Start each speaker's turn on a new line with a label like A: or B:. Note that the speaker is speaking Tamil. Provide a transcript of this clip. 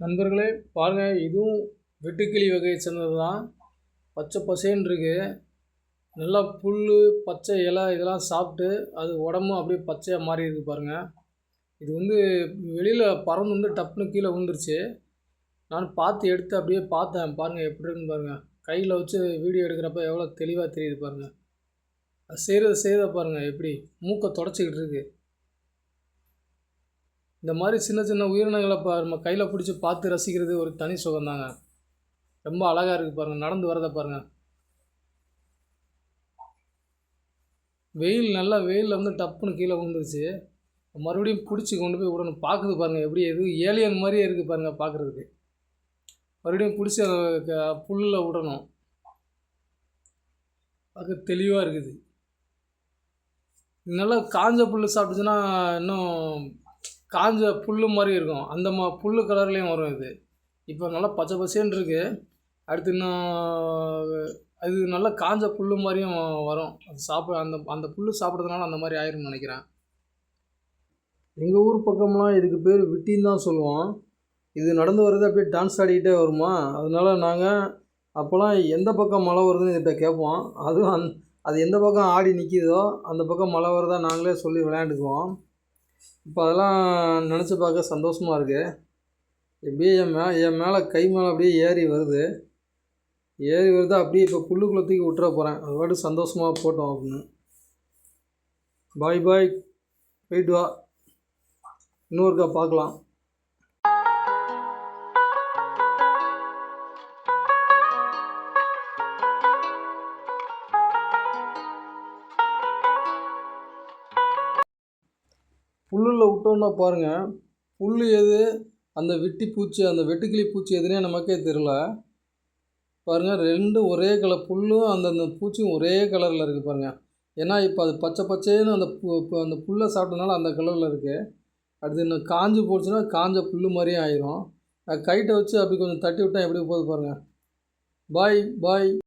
A: நண்பர்களே பாருங்கள் இதுவும் வெட்டுக்கிளி வகையை சேர்ந்தது தான். பச்சை பசேன்னு இருக்கு. நல்லா புல் பச்சை இலை இதெல்லாம் சாப்பிட்டு அது உடம்பும் அப்படியே பச்சையாக மாறி இருக்குது பாருங்கள் இது வந்து வெளியில் பறந்து வந்து டப்புன்னு கீழே விழுந்துருச்சு. நான் பார்த்து எடுத்து அப்படியே பார்த்தேன். பாருங்கள் எப்படி இருக்குன்னு பாருங்கள் கையில் வச்சு வீடியோ எடுக்கிறப்ப எவ்வளோ தெளிவாக தெரியுது பாருங்கள் அது செய்கிறத செய்கிறத பாருங்கள் எப்படி? மூக்கை தொடச்சிக்கிட்டு இருக்குது இந்த மாதிரி சின்ன சின்ன உயிரினங்களை பா நம்ம கையில் பிடிச்சி பார்த்து ரசிக்கிறது ஒரு தனி சுகம்தாங்க. ரொம்ப அழகாக இருக்குது பாருங்கள் நடந்து வரதை பாருங்கள் வெயில் நல்லா வெயிலில் வந்து டப்புன்னு கீழே விழுந்துருச்சு. மறுபடியும் பிடிச்சி கொண்டு போய் விடணும். பார்க்குது பாருங்கள் எப்படி எது ஏலியன் மாதிரியே இருக்குது பாருங்கள் பார்க்குறதுக்கு. மறுபடியும் பிடிச்சி அதை புல்லில் விடணும். பார்க்க தெளிவாக இருக்குது. நல்லா காஞ்ச புல் சாப்பிட்டுச்சுன்னா இன்னும் காஞ்ச புல் மாதிரி இருக்கும். அந்த மா புல் கலர்லேயும் வரும் இது. இப்போ நல்லா பச்சை பசேன்னு இருக்குது அடுத்து இன்னும் அது நல்லா காஞ்ச புல் மாதிரியும் வரும். அது சாப்பிட அந்த அந்த புல் சாப்பிட்றதுனால அந்த மாதிரி ஆயிரும்னு நினைக்கிறேன். எங்கள் ஊர் பக்கம்லாம் இதுக்கு பேர் விட்டின்னு தான் சொல்லுவோம். இது நடந்து வர்றது அப்படியே டான்ஸ் ஆடிக்கிட்டே வருமா? அதனால நாங்கள் அப்போல்லாம் எந்த பக்கம் மழை வருதுன்னு இதை கேட்போம். அதுவும் அந் அது எந்த பக்கம் ஆடி நிற்கிதோ அந்த பக்கம் மழை வருதா நாங்களே சொல்லி விளையாண்டுக்குவோம். இப்போ அதெல்லாம் நினச்சி பார்க்க சந்தோஷமாக இருக்குது எப்படியே என் மே என் மேலே கை மேலே அப்படியே ஏறி வருது. ஏறி வருது அப்படியே இப்போ புல்லுக்குள்ளே தூக்கி விட்டுற போகிறேன் அது பாட்டு சந்தோஷமாக போட்டோம் அப்படின்னு. பாய் பாய். போயிட்டு வா. இன்னொருக்கா பார்க்கலாம். புல்லில் விட்டோன்னா பாருங்கள் புல் எது? அந்த வெட்டி பூச்சி அந்த வெட்டுக்கிளி பூச்சி எதுனே நமக்கே தெரில பாருங்கள் ரெண்டும் ஒரே கலர் புல்லும் அந்தந்த பூச்சியும் ஒரே கலரில் இருக்குது பாருங்கள் ஏன்னா இப்போ அது பச்சை பச்சைன்னு அந்த பு இப்போ அந்த புல்லை சாப்பிட்டதுனால அந்த கலரில் இருக்குது அடுத்து இன்னும் காஞ்சு போச்சுன்னா காஞ்ச புல் மாதிரியே ஆயிரும். கைட்டை வச்சு அப்படி கொஞ்சம் தட்டி விட்டால் எப்படி போகுது பாருங்கள் பாய் பாய்